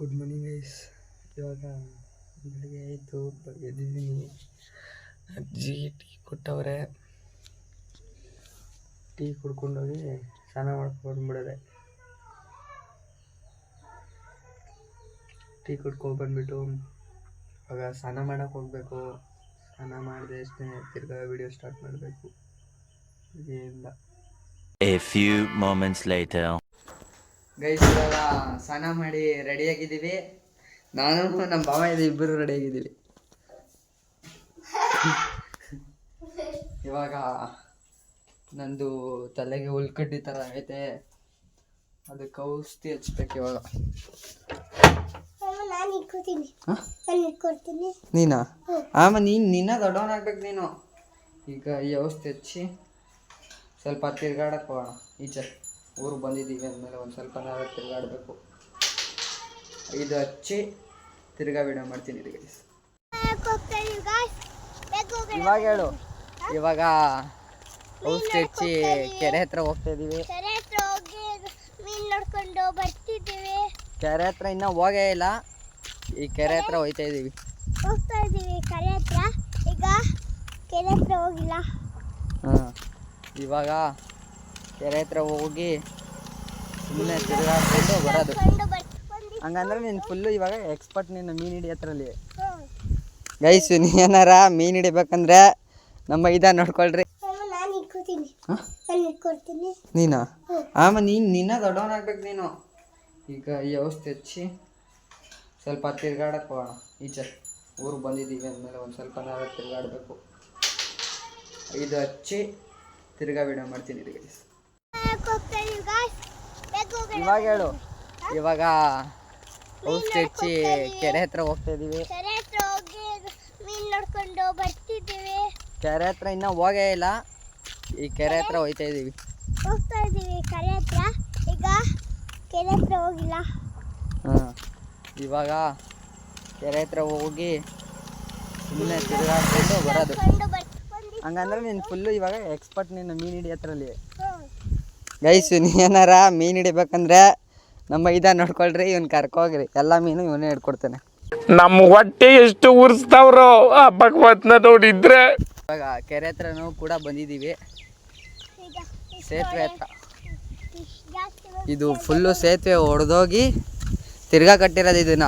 Good morning guys ಇವಾಗ ಬೆಳಿಗ್ಗೆ ಆಯಿತು. ಎದ್ದಿದ್ದೀನಿ. ಅಜ್ಜಿ ಟೀ ಕೊಟ್ಟವ್ರೆ. ಟೀ ಕುಡ್ಕೊಂಡೋಗಿ ಸ್ನಾನ ಮಾಡ್ಕೊಂಡ್ಬಿಡೋದೆ ಟೀ ಕುಡ್ಕೊಂಡು ಬಂದ್ಬಿಟ್ಟು ಇವಾಗ ಸ್ನಾನ ಮಾಡೋಕೆ ಹೋಗಬೇಕು. ಸ್ನಾನ ಮಾಡಿದೆ ಅಷ್ಟೇ ತಿರ್ಗಾ ವಿಡಿಯೋ ಸ್ಟಾರ್ಟ್ ಮಾಡಬೇಕು. ಏನಿಲ್ಲ A few moments later. Guys ಇವಾಗ ಸ್ನಾನ ಮಾಡಿ ರೆಡಿಯಾಗಿದ್ದೀವಿ ನಾನು ನಮ್ಮ ಭಾವ ಇದೆ ಇಬ್ಬರು ರೆಡಿಯಾಗಿದ್ದೀವಿ ಇವಾಗ ನಂದು ತಲೆಗೆ ಹುಲ್ಕಡ್ಡಿ ಥರ ಆಗೈತೆ. ಅದಕ್ಕೆ ಔಷಧಿ ಹಚ್ಬೇಕು ಇವಾಗ. ನೀನಾ ಆಮ ನೀನು ನಿನ್ನ ದೊಡ್ಡವನ್ ಆಗ್ಬೇಕು ನೀನು. ಈಗ ಈ ಔಷಧಿ ಹಚ್ಚಿ ಸ್ವಲ್ಪ ತಿರ್ಗಾಡಕ್ಕೆ ಹೋಗೋಣ. ಈಚೆ. ಊರು ಬಂದಿದ್ದೀವಿ ಅಂದಮೇಲೆ ಒಂದು ಸ್ವಲ್ಪ ನಾವೇ ತಿರ್ಗಾಡಬೇಕು. ಇದು ಹಚ್ಚಿ ತಿರುಗಾ ವಿಡಿಯೋ ಮಾಡ್ತೀನಿ ಇವಾಗ ಹೇಳು. ಇವಾಗ ಔಷಧಿ ಹಚ್ಚಿ ಕೆರೆ ಹತ್ರ ಹೋಗ್ತಾ ಇದೀವಿ. ಕೆರೆ ಹತ್ರ ಇನ್ನೂ ಹೋಗೇ ಇಲ್ಲ. ಈ ಕೆರೆ ಹತ್ರ ಹೋಯ್ತಾ ಇದೀವಿ. ಹೋಗ್ತಾ ಇದೀವಿ ಕೆರೆ ಹತ್ರ ಈಗ ಕೆರೆ ಹತ್ರ ಹೋಗಿಲ್ಲ ಹಾಂ. ಇವಾಗ ಕೆರೆ ಹತ್ರ ಹೋಗಿ ಸುಮ್ಮನೆ ತಿರುಗಾಡ್ಕೊಂಡು ಬರೋದು ಹಂಗಂದ್ರೆ ನೀನು ಫುಲ್ಲು ಇವಾಗ ಎಕ್ಸ್ಪರ್ಟ್ ನೀನು ಮೀನು ಹಿಡಿಯೋದ್ರಲ್ಲಿ ಗೈಸು ನೀ ಏನಾರ ಮೀನು ಹಿಡಿಬೇಕಂದ್ರೆ ನಮ್ಮ ಇದ ನೋಡ್ಕೊಳ್ರಿ. ನಾನು ಆಮ ನೀನು ನಿನ್ನ ದೊಡ್ಡವನ್ ಆಗ್ಬೇಕು ನೀನು. ಈಗ ಈ ಔಷಧಿ ಹಚ್ಚಿ ಸ್ವಲ್ಪ ತಿರ್ಗಾಡಕ್ಕೆ ಹೋಗೋಣ. ಈಚೆ ಊರು ಬಂದಿದ್ದೀವಿ ಅಂದಮೇಲೆ ಒಂದು ಸ್ವಲ್ಪ ನಾವು ತಿರ್ಗಾಡಬೇಕು. ಇದು ಹಚ್ಚಿ ತಿರ್ಗಾ ವಿಡಿಯೋ ಮಾಡ್ತೀನಿ ಇವಾಗ ಹೇಳು. ಇವಾಗ ಔಷಧಿ ಹಚ್ಚಿ ಕೆರೆ ಹತ್ರ ಹೋಗ್ತಾ ಇದೀವಿ. ಕೆರೆ ಹತ್ರ ಹೋಗಿ ಮೀನು ನೋಡ್ಕೊಂಡು ಬರ್ತಿದ್ದೀವಿ. ಕೆರೆ ಹತ್ರ ಇನ್ನೂ ಹೋಗೇ ಇಲ್ಲ. ಈ ಕೆರೆ ಹತ್ರ ಹೋಯ್ತಾ ಇದೀವಿ. ಹೋಗ್ತಾ ಇದ್ದೀವಿ ಕೆರೆ ಹತ್ರ. ಈಗ ಕೆರೆ ಹತ್ರ ಹೋಗಿಲ್ಲ. ಹಾಂ. ಇವಾಗ ಕೆರೆ ಹತ್ರ ಹೋಗಿ ಸುಮ್ಮನೆ ತಿರುಗಾಡ್ಕೊಂಡು ಬರೋದು. ಹಂಗಂದ್ರೆ ನೀನು ಫುಲ್ಲು ಇವಾಗ ಎಕ್ಸ್ಪರ್ಟ್ ನೀನು ಮೀನು ಹಿಡಿಯೋದ್ರಲ್ಲಿ ಹ್ಞೂ ಗೈಸ್ ಏನಾರ ಮೀನು ಹಿಡಿಬೇಕಂದ್ರೆ ನಮ್ಮ ಇದ ನೋಡ್ಕೊಳ್ರಿ ಇವ್ನ ಕರ್ಕೋಗ್ರಿ. ಎಲ್ಲ ಮೀನು ಇವನೇ ಹಿಡ್ಕೊಡ್ತಾನೆ. ನಮ್ಮ ಹೊಟ್ಟೆ ಎಷ್ಟು ಉರ್ಸ್ತಾವ್ರೋ ಆ ಭಗವತ್ನ ನೋಡಿದ್ರೆ ಇವಾಗ ಕೆರೆ ಹತ್ರನೂ ಕೂಡ ಬಂದಿದ್ದೀವಿ ಸೇತುವೆ ಹತ್ರ. ಇದು ಫುಲ್ಲು ಸೇತುವೆ ಹೊಡೆದೋಗಿ ತಿರ್ಗಾ ಕಟ್ಟಿರೋದು ಇದನ್ನ.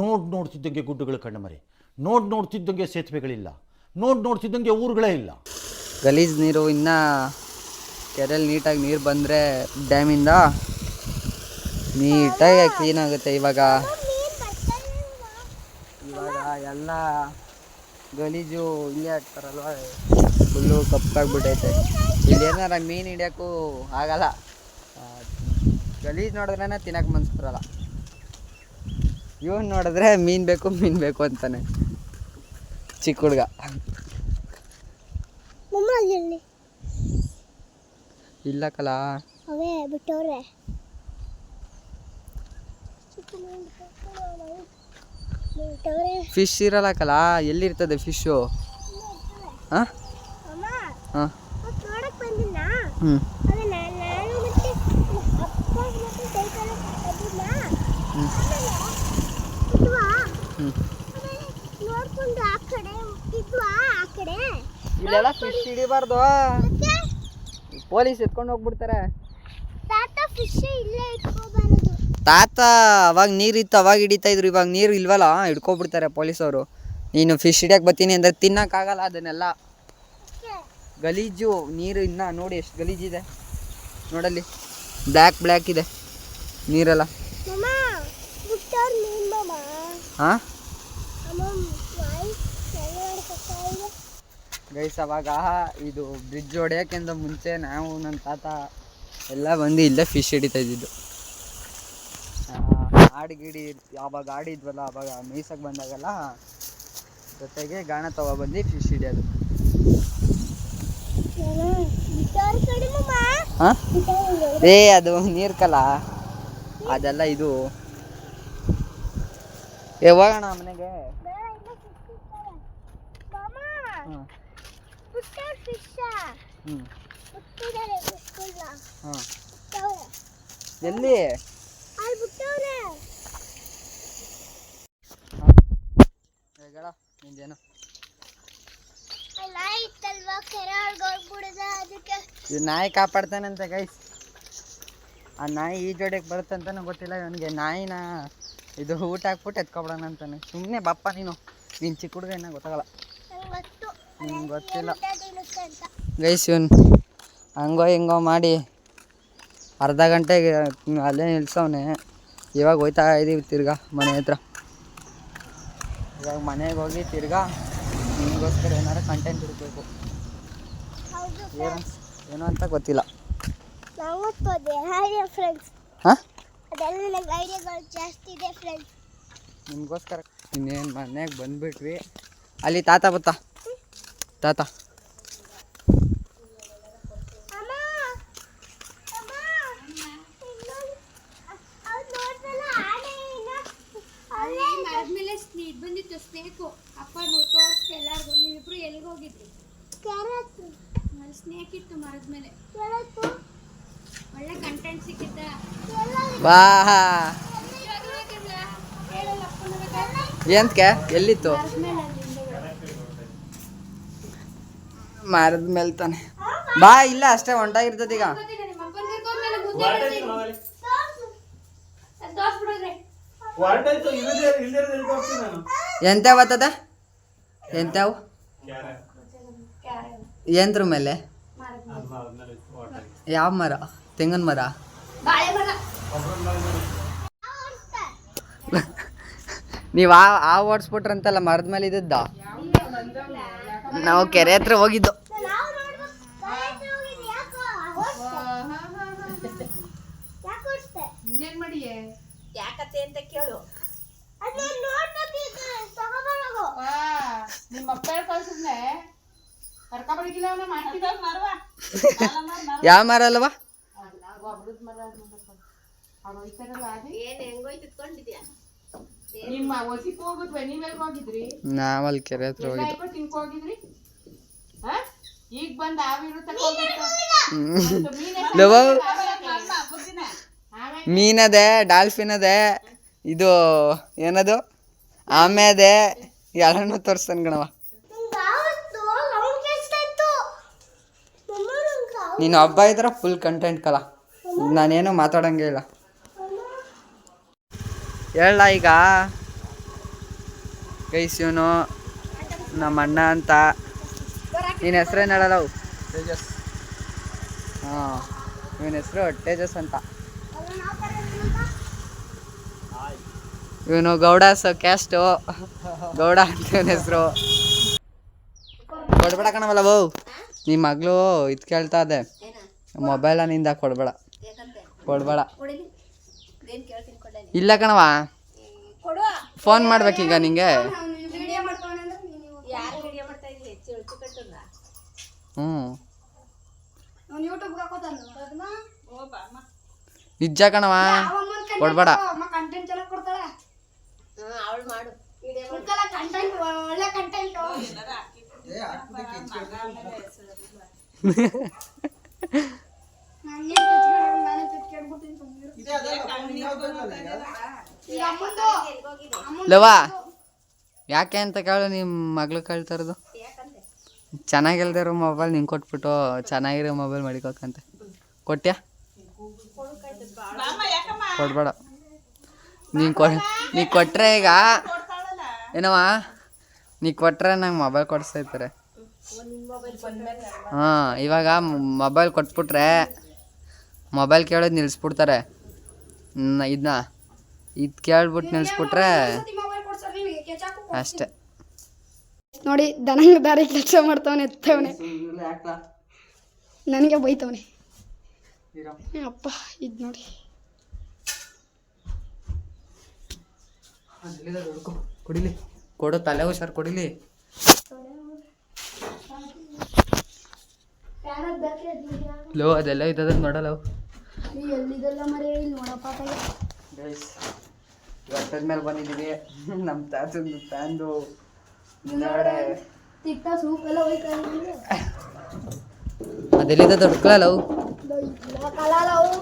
ನೋಡ್ ನೋಡ್ತಿದ್ದಂಗೆ ಗುಡ್ಡಗಳು ಕಣ್ಣಮರೆ ನೋಡ್ ನೋಡ್ತಿದ್ದಂಗೆ ಸೇತುವೆಗಳಿಲ್ಲ. ನೋಡ್ ನೋಡ್ತಿದ್ದಂಗೆ ಊರುಗಳೇ ಇಲ್ಲ. ಗಲೀಜ್ ನೀರು ಇನ್ನು ಕೆರೆಯಲ್ಲಿ ನೀಟಾಗಿ ನೀರು ಬಂದರೆ ಡ್ಯಾಮಿಂದ ನೀಟಾಗಿ ಕ್ಲೀನ್ ಆಗುತ್ತೆ ಇವಾಗ? ಇವಾಗ ಎಲ್ಲ ಗಲೀಜು ಇಲ್ಲೇ ಹಾಕ್ತಾರಲ್ವ, ಫುಲ್ಲು ಕಪ್ಪಾಗ್ಬಿಟ್ಟೈತೆ ಇಲ್ಲಿ ಏನಾರ ಮೀನು ಹಿಡಿಯೋಕ್ಕೂ ಆಗಲ್ಲ. ಗಲೀಜು ನೋಡಿದ್ರೇ ತಿನ್ನಕ್ಕೆ ಮನ್ಸು ಇವನು ನೋಡಿದ್ರೆ ಮೀನು ಬೇಕು ಮೀನು ಬೇಕು ಅಂತಾನೆ. ಚಿಕ್ಕ ಹುಡುಗ. ಇಲ್ಲ ಕಲ. ಅವೇ ಬಿಟ್ಟವ್ರೆ. ಫಿಶ್ ಇರಲ್ಲ ಕಲ ಎಲ್ಲಿರ್ತದೆ ಫಿಶ್ಶು ಹಾಂ? ಹ್ಞೂ ನೋಡ್ಕೊಂಡು ಆ ಕಡೆ ಇದ್ವಾ ಆ ಕಡೆ? ಇಲ್ಲೆಲ್ಲ ಫಿಶ್ ಹಿಡಿಬಾರ್ದು. ಪೊಲೀಸ್ ಎತ್ಕೊಂಡು ಹೋಗ್ಬಿಡ್ತಾರೆ. ತಾತ ಫಿಶ್ ಇಲ್ಲೇ ಇಟ್ಕೋಬಾರದು. ತಾತ ಅವಾಗ ನೀರಿತ್ತು ಅವಾಗ ಹಿಡಿತಾ ಇದ್ರು. ಇವಾಗ ನೀರು ಇಲ್ವಲ್ಲ? ಹಿಡ್ಕೊಬಿಡ್ತಾರೆ ಪೊಲೀಸವರು. ನೀನು ಫಿಶ್ ಹಿಡಿಯಕ್ಕೆ ಬರ್ತೀನಿ ಅಂದರೆ ತಿನ್ನಕ್ಕಾಗಲ್ಲ ಅದನ್ನೆಲ್ಲ. ಗಲೀಜು ನೀರು ಇನ್ನ ನೋಡಿ ಎಷ್ಟು ಗಲೀಜಿದೆ ನೋಡಲ್ಲಿ. ಬ್ಲ್ಯಾಕ್ ಬ್ಲ್ಯಾಕ್ ಇದೆ. ನೀರೆಲ್ಲ. ಹಾಂ ಅಮ್ಮ ವಾಯ್ಸ್ ಎಲ್ಲ ಮಾಡ್ಕೊತಾ ಇದೆ ಗೈಸ್ ಅವಾಗ ಇದು ಬ್ರಿಡ್ಜ್ ಹೊಡೆಯೋಕ್ಕಿಂತ ಮುಂಚೆ ನಾವು ನನ್ನ ತಾತ ಎಲ್ಲ ಬಂದು ಇಲ್ಲೇ ಫಿಶ್ ಹಿಡಿತಾ ಇದ್ದಿದ್ದು. ಆಡು ಗಿಡಿ ಯಾವಾಗ ಆಡಿದ್ವಲ್ಲ ಅವಾಗ ಮೀಸಕ್ಕೆ ಬಂದಾಗೆಲ್ಲ ಜೊತೆಗೆ ಗಾಣ ತಗೊಬಂದು ಫಿಶ್ ಹಿಡಿಯೋದು. ಏ ಅದು ನೀರು ಕಲ? ಅದೆಲ್ಲ ಇದು. ಏ ಹೋಗೋಣ ಮನೆಗೆ. ಹಾಂ ಎಲ್ಲಿ? ಹೇಳ ನಿಂದೇನು? ನಾಯಿ ಕಾಪಾಡ್ತಾನಂತೆ ಗೈಸ್ ಆ ನಾಯಿ ಈ ಜೋಡಿಗೆ ಬರುತ್ತಂತಾನು ಗೊತ್ತಿಲ್ಲ ಇವನಿಗೆ ನಾಯಿನ ಇದು ಊಟ ಹಾಕ್ಬಿಟ್ಟು ಎತ್ಕೊಬಿಡೋಣ ಅಂತಾನೆ ಸುಮ್ಮನೆ ಬಪ್ಪ ನೀನು. ನೀನ್ ಚಿಕ್ಕ ಹುಡುಗ ಏನೋ ಗೊತ್ತಾಗಲ್ಲ. ನಿಮ್ಗೆ ಗೊತ್ತಿಲ್ಲ. ಗೈಸ್ ಇವನ್ ಹಂಗೋ ಹಿಂಗೋ ಮಾಡಿ ಅರ್ಧ ಗಂಟೆಗೆ ಅಲ್ಲೇ ನಿಲ್ಸವನೆ. ಇವಾಗ ಹೋಯ್ತಾ ಇದೀವಿ ತಿರ್ಗಾ ಮನೆ ಹತ್ರ. ಇವಾಗ ಮನೆಗೆ ಹೋಗಿ ತಿರ್ಗಾ ನಿಮಗೋಸ್ಕರ ಏನಾರು ಕಂಟೆಂಟ್ ಇರಬೇಕು ಏನು ಏನು ಅಂತ ಗೊತ್ತಿಲ್ಲ. ಹಾಂ? ನಿಮಗೋಸ್ಕರ ಇನ್ನೇನು ಮನೆಗೆ ಬಂದ್ಬಿಟ್ವಿ. ಅಲ್ಲಿ ತಾತ ಬತ್ತ? ತಾತ. ಅಮ್ಮ ಅಮ್ಮ ಇನ್ನೊಂದು ಅವ್ರು ಆನೆ ಇನ್ನ ಮರದ ಮೇಲೆ ಸ್ನೇಕ್ ಬಂದಿತ್ತು ಸ್ನೇಕು ಅಪ್ಪ ನೋಡಿ ತೋರಿಸ್ದೆ ಎಲ್ಲಾರ್ಗು. ನೀವಿಬ್ರು ಎಲ್ಲಿಗೆ ಹೋಗಿದ್ರಿ? ಅಲ್ಲಿ ಸ್ನೇಕ್ ಇತ್ತು ಮರದ ಮೇಲೆ ಒಳ್ಳೆ ಕಂಟೆಂಟ್ ಬೇಕಾದ್ರೆ. ಏಂತ್ಕೆ ಎಲ್ಲಿತ್ತು ಮರದ ಮೇಲೆ ಅಲ್ಲಿ ಹಿಂದೆಗಡೆ. ಮರದ ಮೇಲೆ ತಾನೆ. ಬಾ, ಇಲ್ಲ, ಅಷ್ಟೇ ಹೊಂಟಾಗಿರ್ತದೆ ಈಗ. ಎಂತ ಬರ್ತದ ಎಂತವು ಎಂತ್ರ ಮೇಲೆ. ಯಾವ ಮರ? ತೆಂಗಿನ ಮರ. ನೀವು ಆ ಆ ಓಡಿಸ್ಬಿಟ್ರಂತಲ್ಲ ಮರದ ಮೇಲೆ ಇದ್ದದ್ದ? ನಾವು ಕೆರೆ ಹತ್ರ ಹೋಗಿದ್ದು. ಯಾಕತ್ತೆ ಅಂತ ಕೇಳು. ಯಾವ ಮರ ಅಲ್ವಾ ಏನ್ ಹೆಂಗೋಯ್ತು ಇಟ್ಕೊಂಡಿದ್ಯಾ ನಿಮ್ಮ ಒಸಿಕ್ ಹೋಗುದ್ವೆ? ನೀವೆಲ್ಗ ಹೋಗಿದ್ರಿ? ನಾವಲ್ಲಿ ಕೆರೆ ಹತ್ರ ಹೋಗಿದ್ದು. ಆಯ್ತು ತಿನ್ಕೊ ಹೋಗಿದ್ರಿ? ಹಾ? ಈಗ ಬಂದ ಆವಿರು ಲವ. ಮೀನದೆ ಡಾಲ್ಫಿನ್ ಅದೆ ಇದು ಏನದು? ಆಮೆ ಅದೆ ಯಾರನ್ನು ತೋರಿಸ್ತಾನ ಗಣವ ನೀನು ಹಬ್ಬ ಇದ್ರೆ ಫುಲ್ ಕಂಟೆಂಟ್ ಕಲ. ನಾನೇನು ಮಾತಾಡಂಗೆ ಇಲ್ಲ. ಹೇಳ ಈಗ? ಗೈಸ್ ಇವನು ನಮ್ಮ ಅಣ್ಣ ಅಂತ. ನಿನ್ನ ಹೆಸ್ರೇನು ಹೇಳಲ್ಲ ಅವು? ತೇಜಸ್. ಹಾಂ ಇವನ ಹೆಸರು ತೇಜಸ್ ಅಂತ. ಇವನು ಗೌಡ ಸ ಕ್ಯಾಸ್ಟು ಗೌಡ ಅಂತ ಇವನ ಹೆಸರು. ಕೊಡ್ಬೇಡ ಕಣವಲ್ಲ ಬೌ ನಿಮ್ಮ ಮಗಳು ಇದು ಕೇಳ್ತಾ ಇದೆ. ಮೊಬೈಲ ನಿಂದ ಕೊಡ್ಬೇಡ. ಕೊಡ್ಬೇಡ. ಇಲ್ಲ ಕಣವ ಕೊಡು ಫೋನ್ ಮಾಡ್ಬೇಕೀಗ ನಿಂಗೆ. ವಿಡಿಯೋ ಮಾಡ್ಕೊಂಡ್ರೆ ನೀವು ಯಾರು ವಿಡಿಯೋ ಲವ, ಯಾಕೆ ಅಂತ ಕೇಳು ನಿಮ್ಮ ಮಗಳು ಕೇಳ್ತಾ ಇರೋದು ಚೆನ್ನಾಗಿಲ್ದಿರೋ ಮೊಬೈಲ್ ನಿಂಗೆ ಕೊಟ್ಬಿಟ್ಟು ಚೆನ್ನಾಗಿರೋ ಮೊಬೈಲ್ ಮಡಿಕೋಕಂತೆ. ಕೊಟ್ಯಾ? ಕೊಡ್ಬೇಡ. ನೀನು ಕೊ ನೀ ಕೊಟ್ರೆ ಈಗ ಏನವ ನೀ ಕೊಟ್ರೆ ನಂಗೆ ಮೊಬೈಲ್ ಕೊಡಿಸ್ತೈತಾರೆ ಹಾಂ, ಇವಾಗ ಮೊಬೈಲ್ ಕೊಟ್ಬಿಟ್ರೆ ಮೊಬೈಲ್ ಕೇಳೋದು ನಿಲ್ಲಿಸ್ಬಿಡ್ತಾರೆ ಇದನ್ನ ಇದು ಕೇಳ್ಬಿಟ್ಟು ನೆನೆಸ್ಬಿಟ್ರೆ ಅಷ್ಟೇ. ನೋಡಿ ದನಂಗ ದಾರಿ ಕೆಲಸ ಮಾಡ್ತಾವನೆ ಎತ್ತವನೆ. ನನಗೆ ಬೈತವನೆ. ಅಪ್ಪ ಇದು ನೋಡಿ. ಕುಡಿಲಿ. ಕೊಡು ತಲೆ ಹುಷಾರು ಕುಡಿಲಿ. ಲೋ ಅದೆಲ್ಲ ಇದ್ದದ ನೋಡಲ್ಲ ಅವು. ಎಲ್ಲಿದೆಲ್ಲ ಮರೆ? ಇಲ್ಲಿ ನೋಡಪ್ಪ. ಗೈಸ್ ಬೆಟ್ಟದ ಮೇಲೆ ಬಂದಿದ್ದೀವಿ. ನಮ್ಮ ತಾತಂದು ಫ್ಯಾನ್ದು ನೋಡೆ ತಿಕ್ತ ಸೂಪ್ ಎಲ್ಲ ಹೋಯ್ತಾ ಅದೆಲ್ಲಿದೆ ದೊಡ್ಕಲ್ಲ ಅವು ಕಲಾಲ ಅವು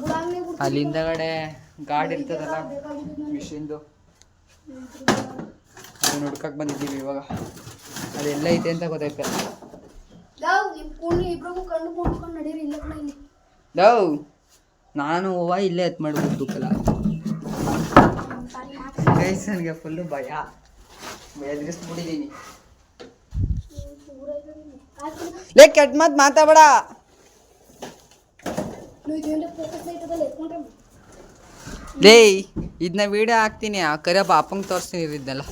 ಬುಡಂಗಿ ಅಲ್ಲಿ ಹಿಂದಗಡೆ ಗಾಡಿ ಇರ್ತದಲ್ಲ ಮಿಷಿನ್ದು. ಅದನ್ನ ಹುಡ್ಕಕ್ಕೆ ಬಂದಿದ್ದೀವಿ ಇವಾಗ. ಅದೆಲ್ಲ ಐತೆ ಅಂತ ಗೊತ್ತಾಯ್ತಲ್ಲ ಇಬ್ರಿಗೂ ಕಣ್ಣು ಕೂಡ್ಕೊಂಡು ನಡೀರಿ ಇಲ್ಲ ಕಣ ಇಲ್ಲಿ. ಲವ್ ನಾನು ಹೂವ ಇಲ್ಲೇ ಎತ್ ಮಾಡ್ಬೋದು ಕಲ ಗೈಸ್, ನನಗೆ ಫುಲ್ಲು ಭಯ. ಎದುರಿಸ್ಬಿಟ್ಟಿದ್ದೀನಿ ಲೇ, ಕೆಟ್ಟ ಮಾತು ಮಾತಾಡ ಲೇ ಇದನ್ನ ವಿಡಿಯೋ ಹಾಕ್ತೀನಿ. ಆ ಕರೆ ಪಾಪಂಗೆ ತೋರಿಸ್ತೀನಿ ಇದನ್ನೆಲ್ಲ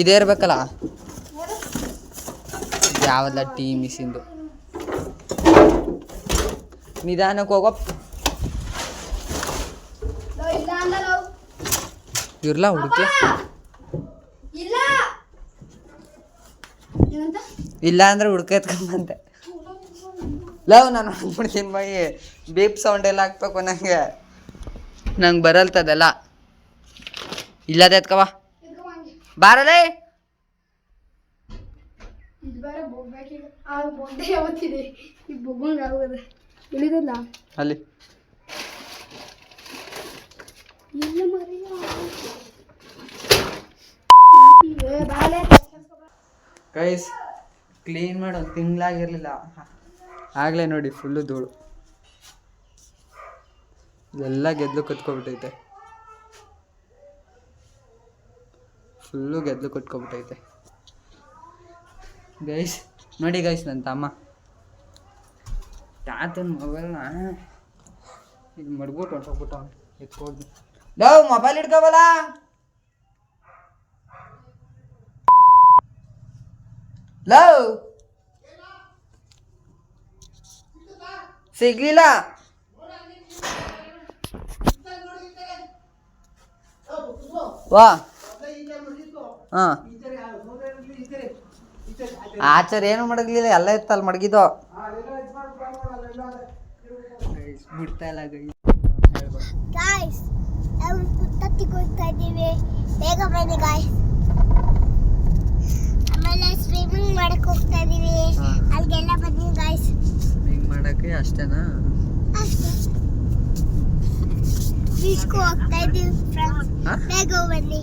ಇದೇ ಇರ್ಬೇಕಲ್ಲ. ಯಾವಲ್ಲ ಟೀ ಮಿಸ್ಸಿಂದು ನಿಧಾನಕ್ಕೆ ಹೋಗೋ. ನಾವು ಇಲ್ಲ ಅಂದ ನಾವು ಇರ್ಲ ಹುಡುಕಿ ಇಲ್ಲ! ಅಂದ್ರೆ ಹುಡ್ಕೆತ್ಕೊಂಬಂತೆ ಲವ್ ನಾನು ಅಂದ್ಬಿಡ್ತೀನಿ ಬೈ. ಬೀಪ್ ಸೌಂಡ್ ಎಲ್ಲ ಹಾಕ್ಬೇಕು ನನಗೆ ನಂಗೆ ಬರಲ್ತದೆಲ್ಲ. ಇಲ್ಲದ ಎತ್ಕವ ಬಾರಲೇ? ಬೇರೆ ಬೊಬ್ಬಾಕಿ ಆ ಬೊಂಡೆ ಯಾವತ್ತಿದೆ? ಈ ಬೊಬ್ಬಂಗೆ ಆಗೋದ. ಇಳಿದಲ್ಲ ಅಲ್ಲಿ. ಇಲ್ಲ ಮರಿಯ. ಗೈಸ್ ಕ್ಲೀನ್ ಮಾಡೋ ತಿಂಗಳಾಗಿರಲಿಲ್ಲ. ಆಗಲೇ ನೋಡಿ ಫುಲ್ಲು ಧೂಳು. ಎಲ್ಲ ಗೆದ್ಲು ಕತ್ಕೊಬಿಟ್ಟೈತೆ. ಫುಲ್ಲು ಗೆದ್ಲು ಕುತ್ಕೊಬಿಟ್ಟೈತೆ. ಗೈಸ್ ನೋಡಿ ಗೈಸ್ ನನ್ನ ತಮ್ಮ. ತಾತನ ಮೊಬೈಲ್ನ ಇದು ಮಡ್ಬಿಟ್ಟು ಹೊಂಟೋಗ್ಬಿಟ್ಟ ಎತ್ಕೊಂಡು ಲವ್ ಮೊಬೈಲ್ ಇಟ್ಕೋಬಲ್ಲ ಲವ್ ಸಿಗ್ಲಿಲ್ಲ ವಾ ಹಾ ಆಚಾರ ಏನು ಮಡಗ್ಲಿಲ್ಲ ಎಲ್ಲ ಇತ್ತಲ್ಲ ಮಡಗಿದ್ದು ಬಿಡ್ತಾ ಇಲ್ಲ ಗೈ ಗಾಯ್ಸ್ ನಾವು ಪುತ್ತತ್ತಿಗೆ ಹೋಗ್ತಾ ಇದ್ದೀವಿ ಬೇಗ ಬನ್ನಿ ಗಾಯ್ಸ್ ಆಮೇಲೆ ಸ್ವಿಮ್ಮಿಂಗ್ ಮಾಡಕ್ ಹೋಗ್ತಾ ಇದ್ದೀವಿ ಹಾ. ಅಲ್ಲಿಗೆಲ್ಲ ಬನ್ನಿ ಗಾಯ್ಸ್ ಹಿಂಗ್ ಮಾಡಕ್ಕೆ ಅಷ್ಟೇನಾ ಅಷ್ಟೇ ಬೀಚ್ಗೂ ಹೋಗ್ತಾ ಇದ್ದೀವಿ ಫ್ರೆಂಡ್ಸ್ ಹಾ? ಬೇಗ ಬನ್ನಿ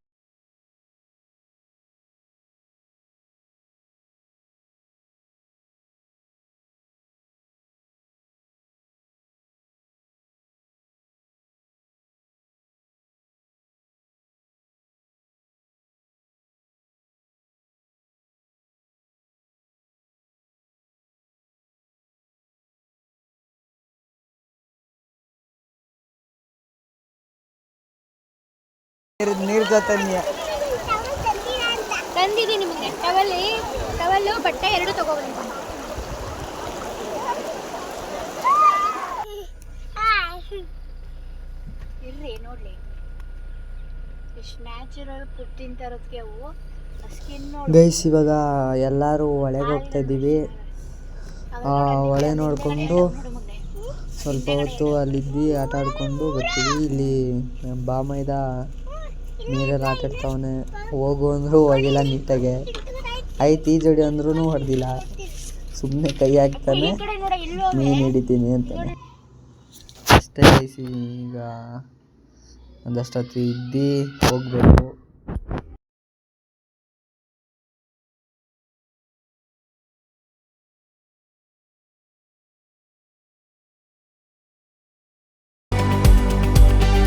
ನೀರು ನೀ ತಂದಿದ್ದೀನಿ ನಿಮಗೆ. ಟವಲ್ಲಿ ಟವಲ್ಲು ಬಟ್ಟೆ ಎರಡು ತಗೋಬಂದ ಇರ್ರಿ ನೋಡ್ಲಿ. ಎಷ್ಟು ನ್ಯಾಚುರಲ್ ಪುಟ್ಟಿನ ತಿಂತಾರದ್ಕೆ ಅವು. ಗೈಸ್ ಇವಾಗ ಎಲ್ಲರೂ ಒಳಗೆ ಹೋಗ್ತಾ ಇದ್ದೀವಿ ಆ, ಹೊಳೆ ನೋಡ್ಕೊಂಡು ಸ್ವಲ್ಪ ಹೊತ್ತು ಅಲ್ಲಿದ್ವಿ ಆಟ ಆಡ್ಕೊಂಡು ಬರ್ತೀವಿ. ಇಲ್ಲಿ ಬಾಮೈದ ನೀರಲ್ಲಿ ಆಡ್ತಾವನೆ ಹೋಗು ಅಂದರೂ ಹೋಗಿಲ್ಲ ನೀಟಾಗೆ. ಆಯ್ತು ಈ ಜೋಡಿ ಅಂದ್ರೂ ಹೊಡೆದಿಲ್ಲ. ಸುಮ್ಮನೆ ಕೈ ಹಾಕ್ತಾನೆ, ಮೀನು ಹಿಡಿತೀನಿ ಅಂತಾನೆ. ಅಷ್ಟೇ ಈಗ ಒಂದಷ್ಟು ಹೊತ್ತು ಇದ್ದು ಹೋಗಬೇಕು.